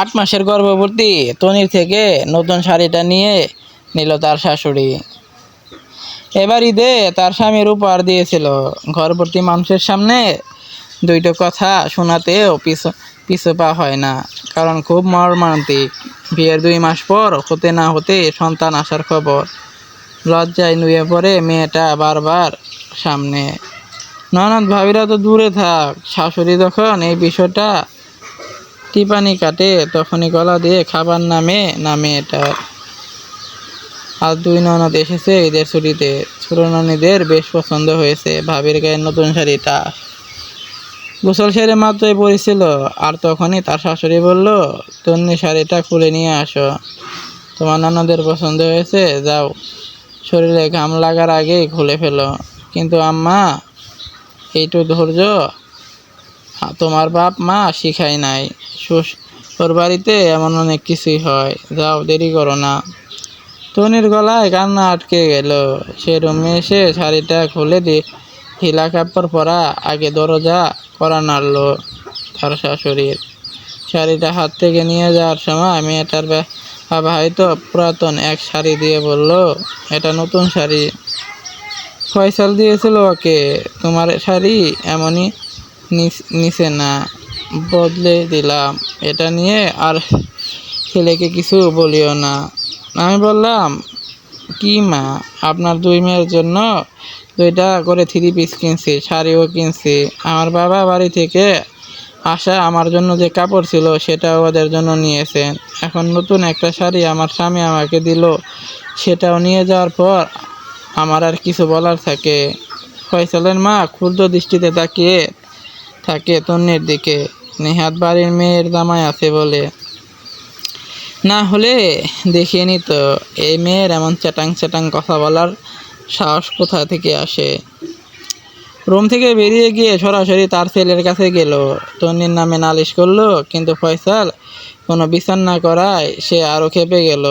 আট মাসের গর্ভবতী। তনির থেকে নতুন শাড়িটা নিয়ে নিল তার শাশুড়ি। এবার ঈদে তার স্বামীর উপহার দিয়েছিল। ঘরবর্তী মানুষের সামনে দুইটো কথা শোনাতেও পিছু পিছু পা হয় না। কারণ খুব মর্মান্তিক। বিয়ের দুই মাস পর হতে না হতে সন্তান আসার খবর। লজ্জায় নুয়ে পড়ে মেয়েটা বারবার সামনে। ননদ ভাবিরা তো দূরে থাক। শাশুড়ি যখন এই বিষয়টা টিপানি কাটে, তখনই গলা দিয়ে খাবার নামে নামে এটা। আর দুই ননদ এসেছে ঈদের ছুটিতে। ছোট ননীদের বেশ পছন্দ হয়েছে, ভাবির গায়ের নতুন শাড়িটা। গোসল সেরে মাত্রই পড়েছিল, আর তখনই তার শাশুড়ি বলল, তন্নি, শাড়িটা খুলে নিয়ে আসো। তোমার ননদের পছন্দ হয়েছে, যাও। শরীরে ঘাম লাগার আগেই খুলে ফেলো। কিন্তু আম্মা, এইটু ধৈর্য তোমার বাপ মা শিখায় নাই। তোর বাড়িতে এমন অনেক কিছুই হয়, যাও দেরি করো না। টনির গলায় কান্না আটকে গেল। সে রুমে এসে শাড়িটা খুলে দিয়ে হিলা কাপড় পরা আগে দরজা করা নাড়লো তার শাশুড়ির। শাড়িটা হাত থেকে নিয়ে যাওয়ার সময় মেয়েটার বাবা হয়তো পুরাতন এক শাড়ি দিয়ে বলল, এটা নতুন শাড়ি। ফয়সাল দিয়েছিল ওকে। তোমার শাড়ি এমনই নিচে না, বদলে দিলাম। এটা নিয়ে আর ছেলেকে কিছু বলিও না। আমি বললাম, কি মা, আপনার দুই মেয়ের জন্য দুইটা করে থ্রি পিস কিনছি, শাড়িও কিনছি। আমার বাবা বাড়ি থেকে আসা আমার জন্য যে কাপড় ছিল, সেটাও ওদের জন্য নিয়েছেন। এখন নতুন একটা শাড়ি আমার স্বামী আমাকে দিল, সেটাও নিয়ে যাওয়ার পর আমার আর কিছু বলার থাকে। ফয়সালের মা ক্ষুদ্র দৃষ্টিতে তাকিয়ে থাকে তন্নির দিকে। নেহাত বাড়ির মেয়ের জামাই আছে বলে। না হলে দেখিয়ে নিত, এই মেয়ের এমন চ্যাটাং চ্যাটাং কথা বলার সাহস কোথা থেকে আসে? রুম থেকে বেরিয়ে গিয়ে সরাসরি তার ছেলের কাছে গেল। তন্নির নামে নালিশ করল, কিন্তু ফয়সাল কোনো বিচার না করায় সে আরও খেপে গেল।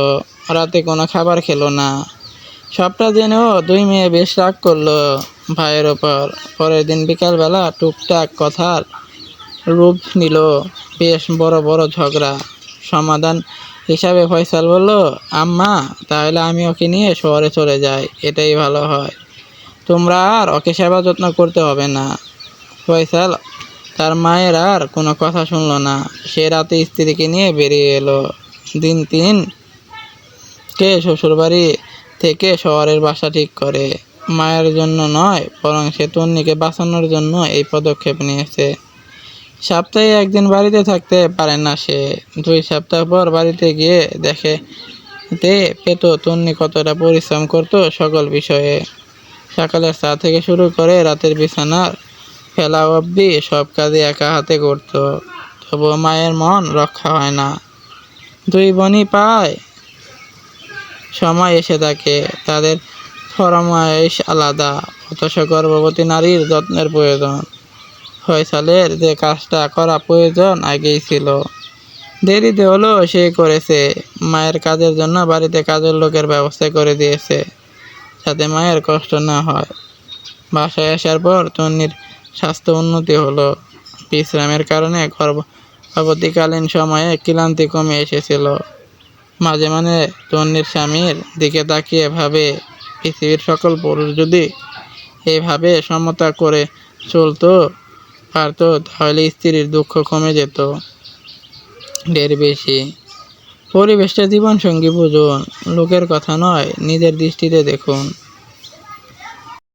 রাতে কোনো খাবার খেলো না। সবটা জেনেও দুই মেয়ে বেশ রাগ করল। ভাইয়ের ওপর। পরের দিন বিকালবেলা টুকটাক কথার রূপ নিল বেশ বড় বড় ঝগড়া। সমাধান হিসাবে ফয়সাল বলল, আম্মা, তাহলে আমি ওকে নিয়ে শহরে চলে যাই, এটাই ভালো হয়। তোমরা আর ওকে সেবা যত্ন করতে হবে না। ফয়সাল তার মায়ের আর কোনো কথা শুনলো না। সে রাতে স্ত্রীকে নিয়ে বেরিয়ে এলো। দিন তিন কে শ্বশুরবাড়ি থেকে শহরের বাসা ঠিক করে। মায়ের জন্য নয়, বরং সে তন্নিকে বাঁচানোর জন্য এই পদক্ষেপ নিয়েছে। সপ্তাহে একদিন বাড়িতে থাকতে পারে না সে। দুই সপ্তাহ পর বাড়িতে গিয়ে দেখে তে পেত, তন্নি কতটা পরিশ্রম করতো সকল বিষয়ে। সকালের চা থেকে শুরু করে রাতের বিছানার ফেলা অবধি সব কাজে একা হাতে করতো। তবুও মায়ের মন রক্ষা হয় না। দুই বোনই পায়। সময় এসে থাকে। তাদের ফরমায়েশ আলাদা, অথচ গর্ভবতী নারীর যত্নের প্রয়োজন। ফয়সালের যে কাজটা করা প্রয়োজন আগেই ছিল। দেরিতে হলেও সে করেছে। মায়ের কাজের জন্য বাড়িতে কাজের লোকের ব্যবস্থা করে দিয়েছে, যাতে মায়ের কষ্ট না হয়। বাসায় আসার পর তন্নির স্বাস্থ্য উন্নতি হলো। বিশ্রামের কারণে গর্ভবতীকালীন সময়ে ক্লান্তি কমে এসেছিল। মাঝে মাঝে তন্নির স্বামীর দিকে তাকিয়ে ভাবে পৃথিবীর সকল পুরুষ যদি এভাবে সমতা করে চলতো, পারত, তাহলে স্ত্রীর দুঃখ কমে যেত। ঢের বেশি। পরিবেশটা জীবনসঙ্গী বুঝুন। লোকের কথা নয়, নিজের দৃষ্টিতে দেখুন।